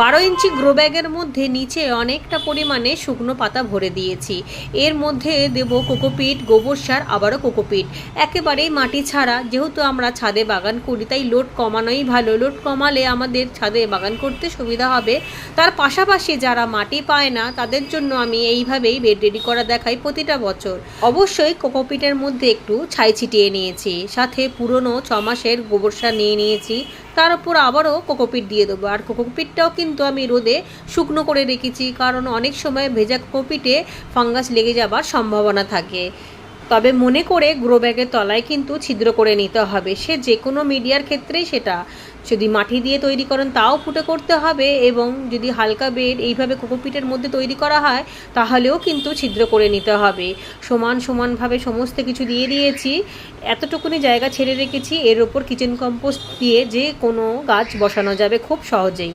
বারো ইঞ্চি গ্রো ব্যাগের মধ্যে নিচে অনেকটা পরিমাণে শুকনো পাতা ভরে দিয়েছি। এর মধ্যে দেব কোকোপিট, গোবর সার, আবারও কোকোপিট। একেবারেই মাটি ছাড়া, যেহেতু আমরা ছাদে বাগান করি, তাই লোড কমানোই ভালো। লোড কমালে আমাদের ছাদে বাগান করতে সুবিধা হবে। তার পাশাপাশি যারা মাটি পায় না, তাদের জন্য আমি এইভাবেই বেড রেডি করা দেখাই প্রতিটা বছর। অবশ্যই কোকোপিটের মধ্যে একটু ছাই ছিটিয়ে নিয়েছি। সাথে পুরনো ছ মাসের গোবর সার নিয়ে নিয়েছি। তার উপর আবারও কোকোপিট দিয়ে দেবো। আর কোকোপিটটাও কিন্তু আমি রোদে শুকনো করে রেখেছি, কারণ অনেক সময় ভেজা কোকোপিটে ফাঙ্গাস লেগে যাবার সম্ভাবনা থাকে। তবে মনে করে গ্রো ব্যাগের তলায় কিন্তু ছিদ্র করে নিতে হবে। সে যে কোনো মিডিয়ার ক্ষেত্রেই সেটা। যদি মাটি দিয়ে তৈরি করেন, তাও ফুটে করতে হবে এবং যদি হালকা বেড এইভাবে কোকোপিটের মধ্যে তৈরি করা হয়, তাহলেও কিন্তু ছিদ্র করে নিতে হবে। সমান সমানভাবে সমস্ত কিছু দিয়ে দিয়েছি। এতটুকুনি জায়গা ছেড়ে রেখেছি। এর ওপর কিচেন কম্পোস্ট দিয়ে যে কোনো গাছ বসানো যাবে খুব সহজেই।